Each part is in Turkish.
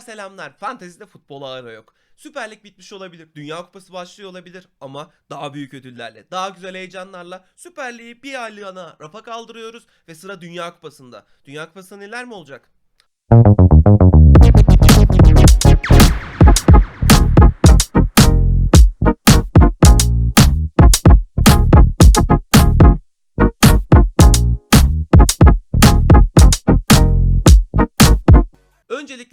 Selamlar selamlar. Fantezide futbol ara yok. Süper Lig bitmiş olabilir. Dünya Kupası başlıyor olabilir. Ama daha büyük ödüllerle, daha güzel heyecanlarla Süper Lig'i bir aylığına rafa kaldırıyoruz. Ve sıra Dünya Kupası'nda. Dünya Kupası'nda neler mi olacak?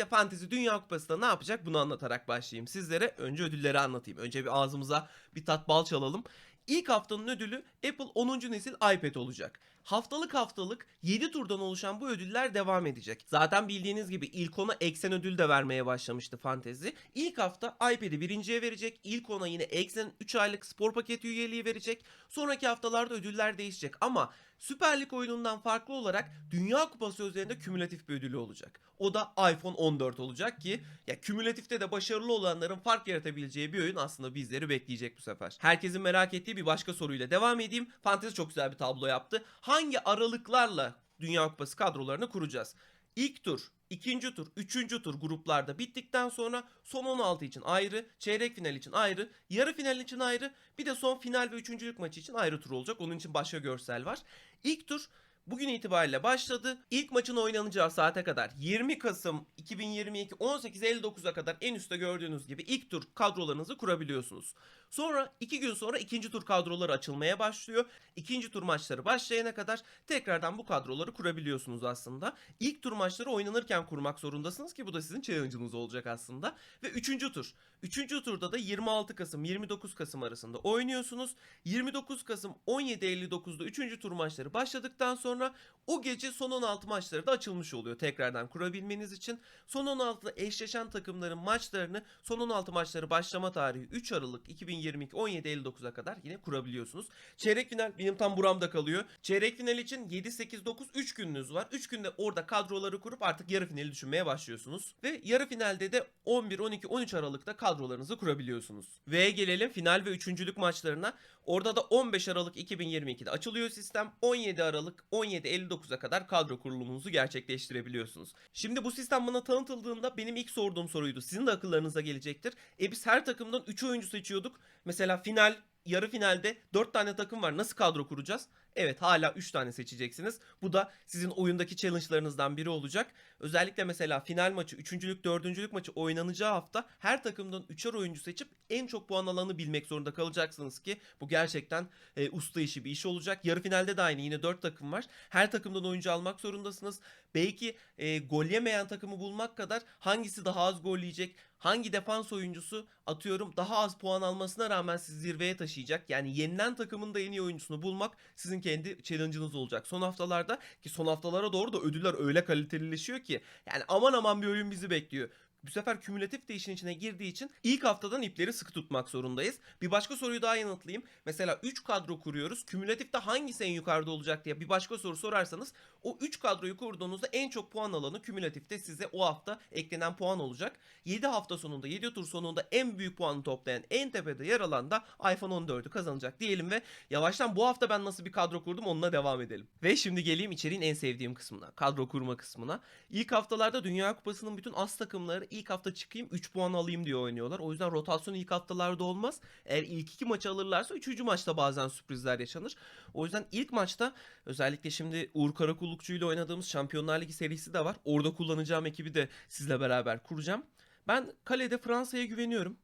Öncelikle Fantezi Dünya Kupası'nda ne yapacak bunu anlatarak başlayayım. Sizlere önce ödülleri anlatayım. Önce bir ağzımıza bir tat bal çalalım. İlk haftanın ödülü Apple 10. nesil iPad olacak. Haftalık haftalık 7 turdan oluşan bu ödüller devam edecek. Zaten bildiğiniz gibi ilk ona eksen ödül de vermeye başlamıştı Fantezi. İlk hafta iPad'i birinciye verecek. İlk ona yine eksen 3 aylık spor paketi üyeliği verecek. Sonraki haftalarda ödüller değişecek ama Süper Lig oyunundan farklı olarak Dünya Kupası üzerinde kümülatif bir ödülü olacak. O da iPhone 14 olacak ki ya kümülatifte de başarılı olanların fark yaratabileceği bir oyun aslında bizleri bekleyecek bu sefer. Herkesin merak ettiği bir başka soruyla devam edeyim. Fantezi çok güzel bir tablo yaptı. Hangi aralıklarla Dünya Kupası kadrolarını kuracağız? İlk tur, ikinci tur, üçüncü tur gruplarda bittikten sonra son 16 için ayrı, çeyrek final için ayrı, yarı final için ayrı, bir de son final ve üçüncülük maçı için ayrı tur olacak. Onun için başka görsel var. İlk tur bugün itibariyle başladı. İlk maçın oynanacağı saate kadar 20 Kasım 2022 18.59'a kadar en üstte gördüğünüz gibi ilk tur kadrolarınızı kurabiliyorsunuz. Sonra 2 gün sonra ikinci tur kadroları açılmaya başlıyor. İkinci tur maçları başlayana kadar tekrardan bu kadroları kurabiliyorsunuz aslında. İlk tur maçları oynanırken kurmak zorundasınız ki bu da sizin challenge'ınız olacak aslında. Ve üçüncü tur. Üçüncü turda da 26 Kasım 29 Kasım arasında oynuyorsunuz. 29 Kasım 17.59'da üçüncü tur maçları başladıktan sonra o gece son 16 maçları da açılmış oluyor tekrardan kurabilmeniz için. Son 16'da eşleşen takımların maçlarını son 16 maçları başlama tarihi 3 Aralık 2022 17.59'a kadar yine kurabiliyorsunuz. Çeyrek final benim tam buramda kalıyor. Çeyrek final için 7 8 9 3 gününüz var. 3 günde orada kadroları kurup artık yarı finali düşünmeye başlıyorsunuz. Ve yarı finalde de 11 12 13 Aralık'ta kadrolarınızı kurabiliyorsunuz. Ve gelelim final ve üçüncülük maçlarına. Orada da 15 Aralık 2022'de açılıyor sistem. 17 Aralık 17.59'a kadar kadro kurulumunuzu gerçekleştirebiliyorsunuz. Şimdi bu sistem bana tanıtıldığında benim ilk sorduğum soruydu. Sizin de akıllarınıza gelecektir. E biz her takımdan 3 oyuncu seçiyorduk. Mesela final, yarı finalde 4 tane takım var. Nasıl kadro kuracağız? Evet hala 3 tane seçeceksiniz. Bu da sizin oyundaki challenge'larınızdan biri olacak. Özellikle mesela final maçı, üçüncülük, dördüncülük maçı oynanacağı hafta her takımdan 3'er oyuncu seçip en çok puan alanı bilmek zorunda kalacaksınız ki bu gerçekten e, usta işi bir iş olacak. Yarı finalde de aynı yine 4 takım var. Her takımdan oyuncu almak zorundasınız. Belki e, gol yemeyen takımı bulmak kadar hangisi daha az gol yiyecek, hangi defans oyuncusu atıyorum daha az puan almasına rağmen sizi zirveye taşıyacak. Yani yenilen takımın da en iyi oyuncusunu bulmak sizin kendi challenge'ınız olacak. Son haftalarda ki son haftalara doğru da ödüller öyle kalitelileşiyor ki yani aman aman bir oyun bizi bekliyor. Bu sefer kümülatif de işin içine girdiği için ilk haftadan ipleri sıkı tutmak zorundayız. Bir başka soruyu daha yanıtlayayım. Mesela 3 kadro kuruyoruz. Kümülatifte hangisi en yukarıda olacak diye bir başka soru sorarsanız o 3 kadroyu kurduğunuzda en çok puan alanı kümülatifte size o hafta eklenen puan olacak. 7 hafta sonunda 7 tur sonunda en büyük puanı toplayan en tepede yer alan da iPhone 14'ü kazanacak diyelim ve yavaştan bu hafta ben nasıl bir kadro kurdum onunla devam edelim. Ve şimdi geleyim içeriğin en sevdiğim kısmına. Kadro kurma kısmına. İlk haftalarda Dünya Kupası'nın bütün az takımları ilk hafta çıkayım 3 puan alayım diye oynuyorlar. O yüzden rotasyon ilk haftalarda olmaz. Eğer ilk iki maçı alırlarsa 3. maçta bazen sürprizler yaşanır. O yüzden ilk maçta özellikle şimdi Uğur Karakullukçu ile oynadığımız Şampiyonlar Ligi serisi de var. Orada kullanacağım ekibi de sizle beraber kuracağım. Ben kalede Fransa'ya güveniyorum.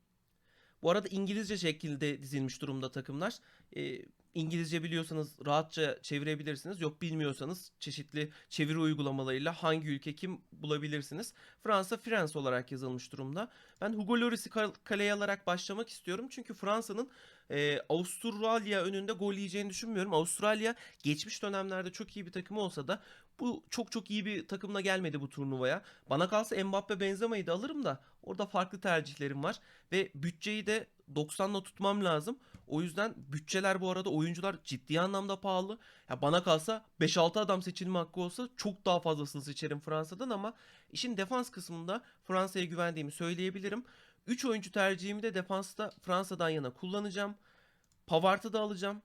Bu arada İngilizce şekilde dizilmiş durumda takımlar. Ee, İngilizce biliyorsanız rahatça çevirebilirsiniz. Yok bilmiyorsanız çeşitli çeviri uygulamalarıyla hangi ülke kim bulabilirsiniz. Fransa Frans olarak yazılmış durumda. Ben Hugo Lloris'i kal- kaleye alarak başlamak istiyorum. Çünkü Fransa'nın e, Avustralya önünde gol yiyeceğini düşünmüyorum. Avustralya geçmiş dönemlerde çok iyi bir takım olsa da bu çok çok iyi bir takımla gelmedi bu turnuvaya. Bana kalsa Mbappe Benzema'yı da alırım da orada farklı tercihlerim var. Ve bütçeyi de 90'la tutmam lazım. O yüzden bütçeler bu arada oyuncular ciddi anlamda pahalı. Ya bana kalsa 5-6 adam seçilme hakkı olsa çok daha fazlasını seçerim Fransa'dan ama işin defans kısmında Fransa'ya güvendiğimi söyleyebilirim. 3 oyuncu tercihimi de defansta Fransa'dan yana kullanacağım. Pavard'ı da alacağım.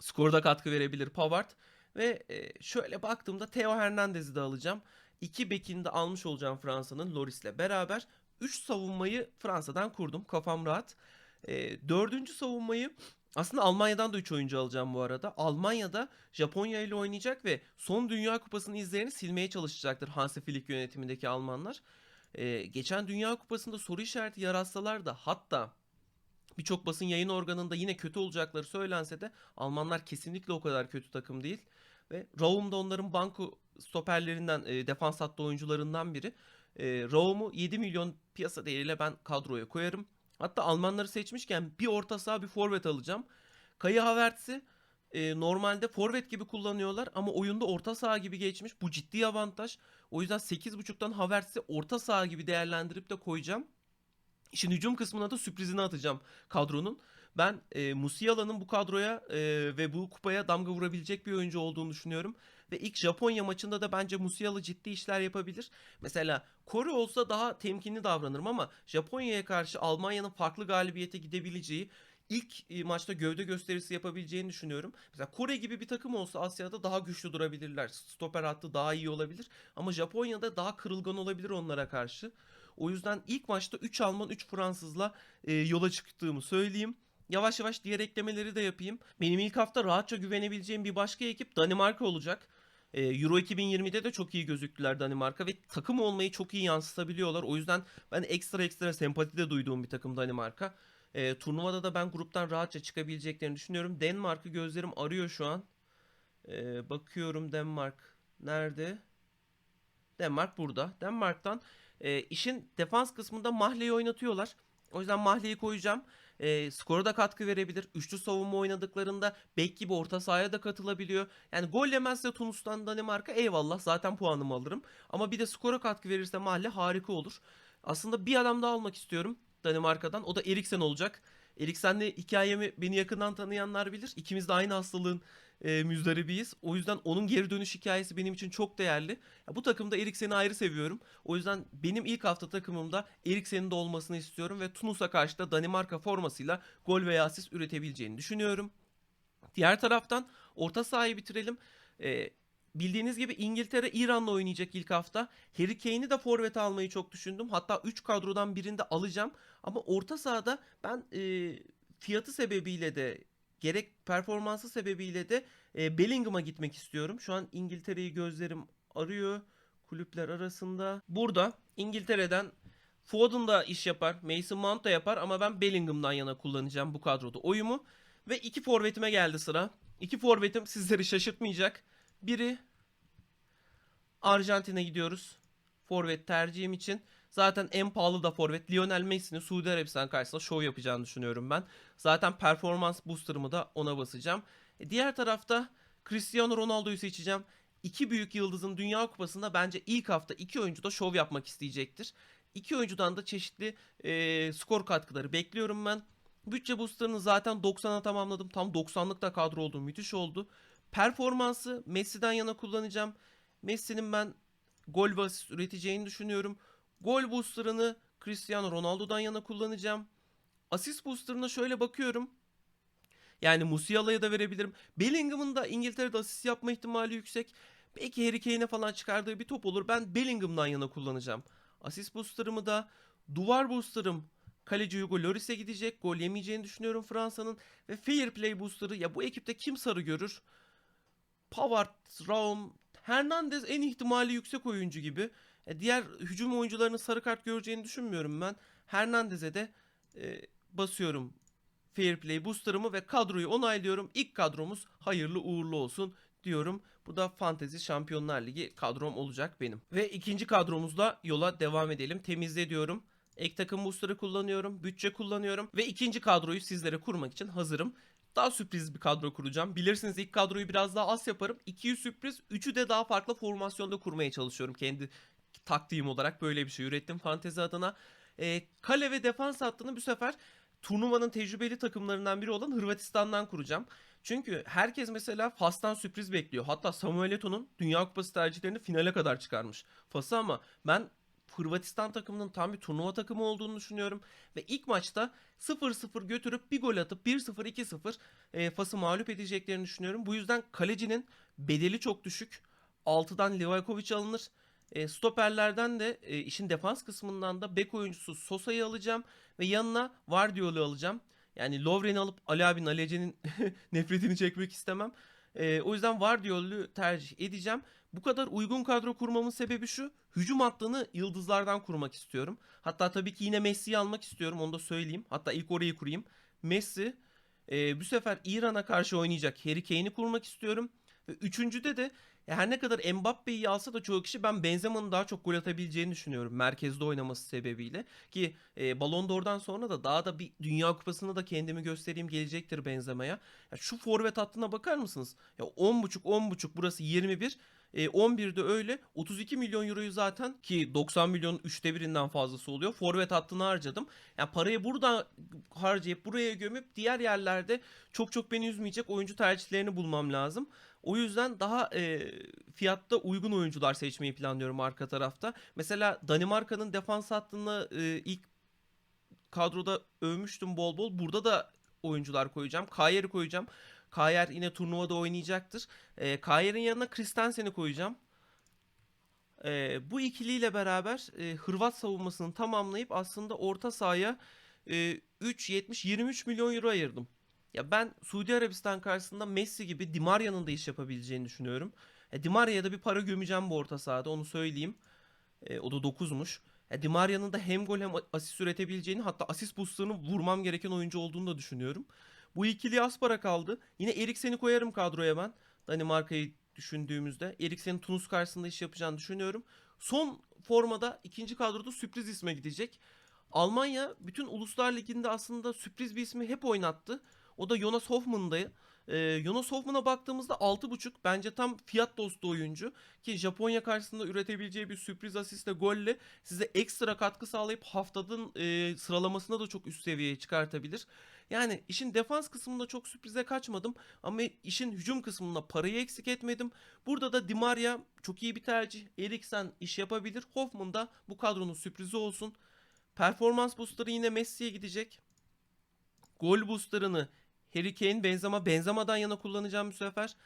Skorda katkı verebilir Pavard. Ve e, şöyle baktığımda Theo Hernandez'i de alacağım. 2 bekini de almış olacağım Fransa'nın Loris'le beraber. 3 savunmayı Fransa'dan kurdum. Kafam rahat. E, dördüncü savunmayı aslında Almanya'dan da 3 oyuncu alacağım bu arada. Almanya'da Japonya ile oynayacak ve son Dünya Kupası'nın izlerini silmeye çalışacaktır Hansi Flick yönetimindeki Almanlar. Ee, geçen Dünya Kupası'nda soru işareti yaratsalar da hatta birçok basın yayın organında yine kötü olacakları söylense de Almanlar kesinlikle o kadar kötü takım değil. Ve Raum da onların banko stoperlerinden, e, defans hattı oyuncularından biri. E, Raum'u 7 milyon piyasa değeriyle ben kadroya koyarım. Hatta Almanları seçmişken bir orta saha bir forvet alacağım. Kaya Havertz'i e, normalde forvet gibi kullanıyorlar ama oyunda orta saha gibi geçmiş. Bu ciddi avantaj. O yüzden 8.5'tan Havertz'i orta saha gibi değerlendirip de koyacağım. İşin hücum kısmına da sürprizini atacağım kadronun. Ben e, Musiala'nın bu kadroya e, ve bu kupaya damga vurabilecek bir oyuncu olduğunu düşünüyorum. Ve ilk Japonya maçında da bence Musiala ciddi işler yapabilir. Mesela Kore olsa daha temkinli davranırım ama Japonya'ya karşı Almanya'nın farklı galibiyete gidebileceği ilk e, maçta gövde gösterisi yapabileceğini düşünüyorum. Mesela Kore gibi bir takım olsa Asya'da daha güçlü durabilirler. Stoper hattı daha iyi olabilir. Ama Japonya'da daha kırılgan olabilir onlara karşı. O yüzden ilk maçta 3 Alman 3 Fransızla e, yola çıktığımı söyleyeyim. Yavaş yavaş diğer eklemeleri de yapayım. Benim ilk hafta rahatça güvenebileceğim bir başka ekip Danimarka olacak. E, Euro 2020'de de çok iyi gözüktüler Danimarka ve takım olmayı çok iyi yansıtabiliyorlar. O yüzden ben ekstra ekstra sempati de duyduğum bir takım Danimarka. E, turnuvada da ben gruptan rahatça çıkabileceklerini düşünüyorum. Denmark'ı gözlerim arıyor şu an. E, bakıyorum Denmark nerede? Denmark burada. Denmark'tan e, işin defans kısmında Mahle'yi oynatıyorlar. O yüzden Mahle'yi koyacağım. E, skora da katkı verebilir. Üçlü savunma oynadıklarında bek gibi orta sahaya da katılabiliyor. Yani gol yemezse Tunus'tan Danimarka eyvallah zaten puanımı alırım. Ama bir de skora katkı verirse Mahle harika olur. Aslında bir adam daha almak istiyorum Danimarka'dan. O da Eriksen olacak. Eriksen'le hikayemi beni yakından tanıyanlar bilir. İkimiz de aynı hastalığın e, müzdaribiyiz. O yüzden onun geri dönüş hikayesi benim için çok değerli. Ya, bu takımda Eriksen'i ayrı seviyorum. O yüzden benim ilk hafta takımımda Eriksen'in de olmasını istiyorum ve Tunus'a karşı da Danimarka formasıyla gol veya asist üretebileceğini düşünüyorum. Diğer taraftan orta sahayı bitirelim. Ee, bildiğiniz gibi İngiltere İran'la oynayacak ilk hafta. Harry Kane'i de forvete almayı çok düşündüm. Hatta 3 kadrodan birinde alacağım. Ama orta sahada ben e, fiyatı sebebiyle de gerek performansı sebebiyle de e, Bellingham'a gitmek istiyorum. Şu an İngiltere'yi gözlerim arıyor kulüpler arasında. Burada İngiltere'den Foden da iş yapar, Mason Mount da yapar ama ben Bellingham'dan yana kullanacağım bu kadroda oyumu. Ve iki forvetime geldi sıra. İki forvetim sizleri şaşırtmayacak. Biri Arjantin'e gidiyoruz. Forvet tercihim için. Zaten en pahalı da forvet Lionel Messi'nin Suudi Arabistan karşısında şov yapacağını düşünüyorum ben. Zaten performans booster'ımı da ona basacağım. E, diğer tarafta Cristiano Ronaldo'yu seçeceğim. İki büyük yıldızın Dünya Kupası'nda bence ilk hafta iki oyuncu da şov yapmak isteyecektir. İki oyuncudan da çeşitli e, skor katkıları bekliyorum ben. Bütçe booster'ını zaten 90'a tamamladım. Tam 90'lık da kadro oldu. Müthiş oldu. Performansı Messi'den yana kullanacağım. Messi'nin ben gol ve asist üreteceğini düşünüyorum. Gol booster'ını Cristiano Ronaldo'dan yana kullanacağım. Asist booster'ına şöyle bakıyorum. Yani Musiala'ya da verebilirim. Bellingham'ın da İngiltere'de asist yapma ihtimali yüksek. Belki Harry Kane'e falan çıkardığı bir top olur. Ben Bellingham'dan yana kullanacağım. Asist booster'ımı da duvar booster'ım Kaleci Hugo Lloris'e gidecek. Gol yemeyeceğini düşünüyorum Fransa'nın. Ve Fair Play booster'ı ya bu ekipte kim sarı görür? Pavard, Raum, Hernandez en ihtimali yüksek oyuncu gibi. E, diğer hücum oyuncularının sarı kart göreceğini düşünmüyorum ben. Hernandez'e de e, basıyorum Fair Play booster'ımı ve kadroyu onaylıyorum. İlk kadromuz hayırlı uğurlu olsun diyorum. Bu da Fantezi Şampiyonlar Ligi kadrom olacak benim. Ve ikinci kadromuzla yola devam edelim. Temizle diyorum. Ek takım booster'ı kullanıyorum. Bütçe kullanıyorum. Ve ikinci kadroyu sizlere kurmak için hazırım. Daha sürpriz bir kadro kuracağım. Bilirsiniz ilk kadroyu biraz daha az yaparım. 200 sürpriz. Üçü de daha farklı formasyonda kurmaya çalışıyorum. Kendi taktiğim olarak böyle bir şey ürettim fantezi adına. Ee, kale ve defans hattını bu sefer turnuvanın tecrübeli takımlarından biri olan Hırvatistan'dan kuracağım. Çünkü herkes mesela Fas'tan sürpriz bekliyor. Hatta Samuel Eto'nun Dünya Kupası tercihlerini finale kadar çıkarmış. Fas'ı ama ben Hırvatistan takımının tam bir turnuva takımı olduğunu düşünüyorum. Ve ilk maçta 0-0 götürüp bir gol atıp 1-0 2-0 e, Fas'ı mağlup edeceklerini düşünüyorum. Bu yüzden kalecinin bedeli çok düşük. 6'dan Livakovic alınır. E, stoperlerden de e, işin defans kısmından da bek oyuncusu Sosa'yı alacağım ve yanına Vardiol'u alacağım. Yani Lovren'i alıp Ali abinin Ali Ece'nin nefretini çekmek istemem. E, o yüzden Vardiol'u tercih edeceğim. Bu kadar uygun kadro kurmamın sebebi şu. Hücum hattını yıldızlardan kurmak istiyorum. Hatta tabii ki yine Messi'yi almak istiyorum onu da söyleyeyim. Hatta ilk orayı kurayım. Messi e, bu sefer İran'a karşı oynayacak Harry Kane'i kurmak istiyorum. Ve üçüncüde de ya her ne kadar Mbappe'yi alsa da çoğu kişi ben Benzema'nın daha çok gol atabileceğini düşünüyorum. Merkezde oynaması sebebiyle. Ki e, Ballon d'Or'dan sonra da daha da bir Dünya Kupası'nda da kendimi göstereyim gelecektir Benzema'ya. Ya şu forvet hattına bakar mısınız? Ya 10.5 10.5 burası 21. E, 11'de öyle 32 milyon euroyu zaten ki 90 milyonun üçte birinden fazlası oluyor. Forvet hattına harcadım. Yani parayı burada harcayıp buraya gömüp diğer yerlerde çok çok beni üzmeyecek oyuncu tercihlerini bulmam lazım. O yüzden daha e, fiyatta uygun oyuncular seçmeyi planlıyorum arka tarafta. Mesela Danimarka'nın defans hattını e, ilk kadroda övmüştüm bol bol. Burada da oyuncular koyacağım. Kayer'i koyacağım. Kayer yine turnuvada oynayacaktır. E, Kayer'in yanına Kristensen'i koyacağım. E, bu ikiliyle beraber e, Hırvat savunmasını tamamlayıp aslında orta sahaya e, 3.70-23 milyon euro ayırdım. Ya ben Suudi Arabistan karşısında Messi gibi Di Maria'nın da iş yapabileceğini düşünüyorum. E, Di Maria'ya da bir para gömeceğim bu orta sahada onu söyleyeyim. E, o da 9'muş. E, Di Maria'nın da hem gol hem asist üretebileceğini hatta asist boostlarını vurmam gereken oyuncu olduğunu da düşünüyorum. Bu ikili Aspara kaldı. Yine Eriksen'i koyarım kadroya ben. Danimarka'yı düşündüğümüzde. Eriksen'in Tunus karşısında iş yapacağını düşünüyorum. Son formada ikinci kadroda sürpriz isme gidecek. Almanya bütün Uluslar Ligi'nde aslında sürpriz bir ismi hep oynattı. O da Jonas Hoffman'dayı. Ee, Jonas Hoffman'a baktığımızda 6.5 bence tam fiyat dostu oyuncu ki Japonya karşısında üretebileceği bir sürpriz asistle golle size ekstra katkı sağlayıp haftanın e, sıralamasında da çok üst seviyeye çıkartabilir. Yani işin defans kısmında çok sürprize kaçmadım ama işin hücum kısmında parayı eksik etmedim. Burada da Di Maria çok iyi bir tercih. Eriksen iş yapabilir. Hoffman da bu kadronun sürprizi olsun. Performans booster'ı yine Messi'ye gidecek. Gol booster'ını Harry Kane, Benzema, Benzema'dan yana kullanacağım bu sefer.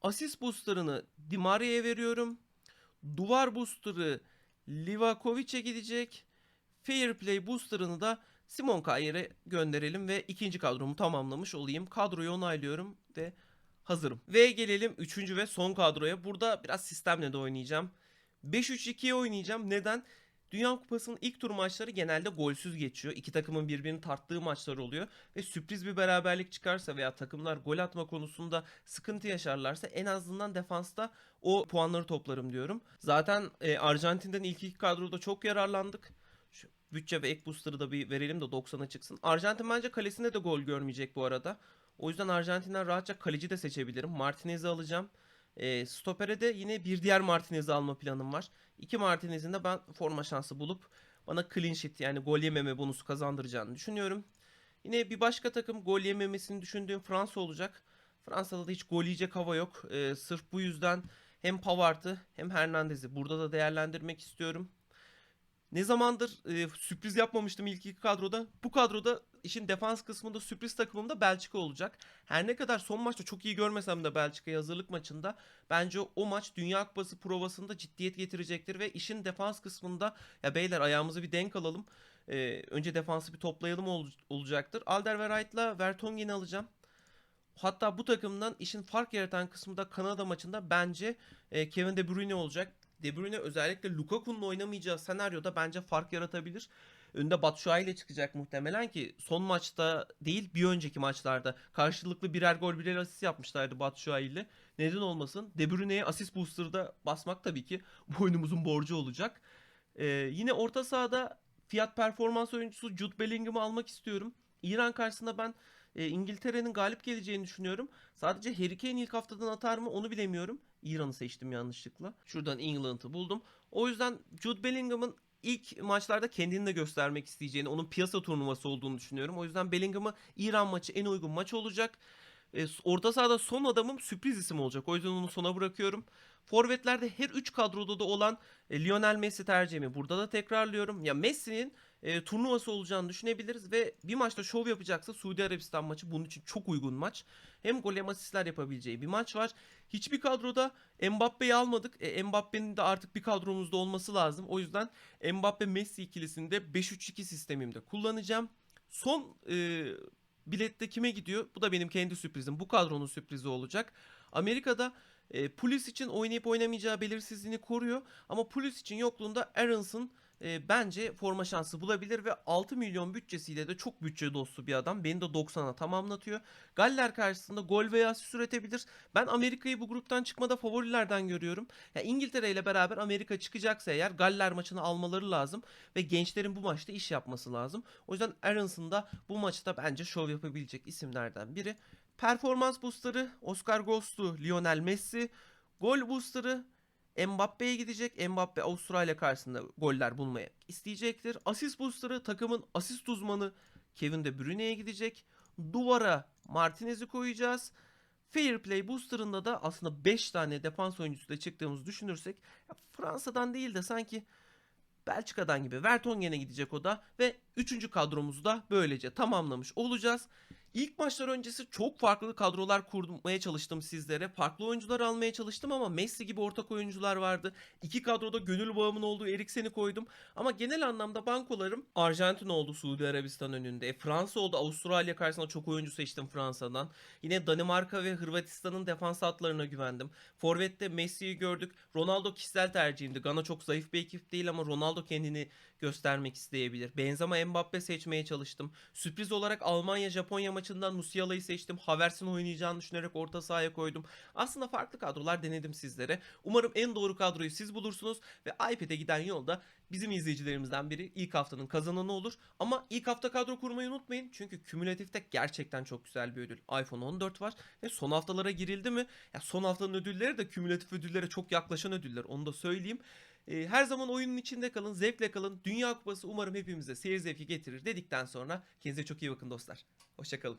Asist booster'ını Di Maria'ya veriyorum. Duvar booster'ı Livakovic'e gidecek. Fair play booster'ını da Simon Kayer'e gönderelim ve ikinci kadromu tamamlamış olayım. Kadroyu onaylıyorum ve hazırım. Ve gelelim üçüncü ve son kadroya. Burada biraz sistemle de oynayacağım. 5-3-2'ye oynayacağım. Neden? Dünya Kupası'nın ilk tur maçları genelde golsüz geçiyor. İki takımın birbirini tarttığı maçlar oluyor. Ve sürpriz bir beraberlik çıkarsa veya takımlar gol atma konusunda sıkıntı yaşarlarsa en azından defansta o puanları toplarım diyorum. Zaten e, Arjantin'den ilk iki kadroda çok yararlandık. Şu bütçe ve ek booster'ı da bir verelim de 90'a çıksın. Arjantin bence kalesinde de gol görmeyecek bu arada. O yüzden Arjantin'den rahatça kaleci de seçebilirim. Martinez'i alacağım. E, stopere de yine bir diğer Martinez'i alma planım var. İki Martinez'in de ben forma şansı bulup bana clean sheet yani gol yememe bonusu kazandıracağını düşünüyorum. Yine bir başka takım gol yememesini düşündüğüm Fransa olacak. Fransa'da da hiç gol yiyecek hava yok. E, sırf bu yüzden hem Pavard'ı hem Hernandez'i burada da değerlendirmek istiyorum. Ne zamandır e, sürpriz yapmamıştım ilk iki kadroda. Bu kadroda işin defans kısmında sürpriz takımım da Belçika olacak. Her ne kadar son maçta çok iyi görmesem de Belçika'yı hazırlık maçında bence o maç Dünya Kupası provasında ciddiyet getirecektir ve işin defans kısmında ya beyler ayağımızı bir denk alalım. E, önce defansı bir toplayalım ol- olacaktır. Alderweireld'la Vertonghen'i alacağım. Hatta bu takımdan işin fark yaratan kısmı da Kanada maçında bence e, Kevin De Bruyne olacak. De Bruyne özellikle Lukaku'nun oynamayacağı senaryoda bence fark yaratabilir. Önde Batshuayi ile çıkacak muhtemelen ki son maçta değil bir önceki maçlarda karşılıklı birer gol birer asist yapmışlardı Batshuayi ile. Neden olmasın? De Bruyne'ye asist booster'da basmak tabii ki bu oyunumuzun borcu olacak. Ee, yine orta sahada fiyat performans oyuncusu Jude Bellingham'ı almak istiyorum. İran karşısında ben e, İngiltere'nin galip geleceğini düşünüyorum. Sadece Harry Kane ilk haftadan atar mı onu bilemiyorum. İran'ı seçtim yanlışlıkla. Şuradan England'ı buldum. O yüzden Jude Bellingham'ın ilk maçlarda kendini de göstermek isteyeceğini, onun piyasa turnuvası olduğunu düşünüyorum. O yüzden Bellingham'ı İran maçı en uygun maç olacak. E, orta sahada son adamım sürpriz isim olacak. O yüzden onu sona bırakıyorum. Forvetlerde her 3 kadroda da olan e, Lionel Messi tercihimi burada da tekrarlıyorum. Ya Messi'nin e, turnuvası olacağını düşünebiliriz ve bir maçta şov yapacaksa Suudi Arabistan maçı bunun için çok uygun maç. Hem gol hem asistler yapabileceği bir maç var. Hiçbir kadroda Mbappe'yi almadık. E, Mbappe'nin de artık bir kadromuzda olması lazım. O yüzden Mbappe Messi ikilisinde 5-3-2 sistemimde kullanacağım. Son e, bilette kime gidiyor? Bu da benim kendi sürprizim. Bu kadronun sürprizi olacak. Amerika'da e, Pulis için oynayıp oynamayacağı belirsizliğini koruyor. Ama Pulis için yokluğunda Aarons'ın e, bence forma şansı bulabilir ve 6 milyon bütçesiyle de çok bütçe dostu bir adam. Beni de 90'a tamamlatıyor. Galler karşısında gol veya asist üretebilir. Ben Amerika'yı bu gruptan çıkmada favorilerden görüyorum. Ya İngiltere ile beraber Amerika çıkacaksa eğer Galler maçını almaları lazım ve gençlerin bu maçta iş yapması lazım. O yüzden Aarons'ın da bu maçta bence şov yapabilecek isimlerden biri. Performans booster'ı Oscar Ghost'u Lionel Messi. Gol booster'ı Mbappe'ye gidecek. Mbappe Avustralya karşısında goller bulmaya isteyecektir. Asist booster'ı takımın asist uzmanı Kevin De Bruyne'ye gidecek. Duvara Martinez'i koyacağız. Fair Play booster'ında da aslında 5 tane defans oyuncusuyla çıktığımızı düşünürsek Fransa'dan değil de sanki Belçika'dan gibi Vertonghen'e gidecek o da ve 3. kadromuzu da böylece tamamlamış olacağız. İlk maçlar öncesi çok farklı kadrolar kurmaya çalıştım sizlere. Farklı oyuncular almaya çalıştım ama Messi gibi ortak oyuncular vardı. İki kadroda gönül bağımın olduğu Eriksen'i koydum. Ama genel anlamda bankolarım Arjantin oldu Suudi Arabistan önünde. E, Fransa oldu Avustralya karşısında çok oyuncu seçtim Fransa'dan. Yine Danimarka ve Hırvatistan'ın defans hatlarına güvendim. Forvet'te Messi'yi gördük. Ronaldo kişisel tercihimdi. Gana çok zayıf bir ekip değil ama Ronaldo kendini göstermek isteyebilir. Benzema Mbappe seçmeye çalıştım. Sürpriz olarak Almanya-Japonya maçından Musiala'yı seçtim. Havertz'in oynayacağını düşünerek orta sahaya koydum. Aslında farklı kadrolar denedim sizlere. Umarım en doğru kadroyu siz bulursunuz ve iPad'e giden yolda bizim izleyicilerimizden biri ilk haftanın kazananı olur. Ama ilk hafta kadro kurmayı unutmayın. Çünkü kümülatifte gerçekten çok güzel bir ödül. iPhone 14 var ve son haftalara girildi mi? Ya son haftanın ödülleri de kümülatif ödüllere çok yaklaşan ödüller. Onu da söyleyeyim. Ee, her zaman oyunun içinde kalın, zevkle kalın. Dünya Kupası umarım hepimize seyir zevki getirir dedikten sonra kendinize çok iyi bakın dostlar. Hoşçakalın.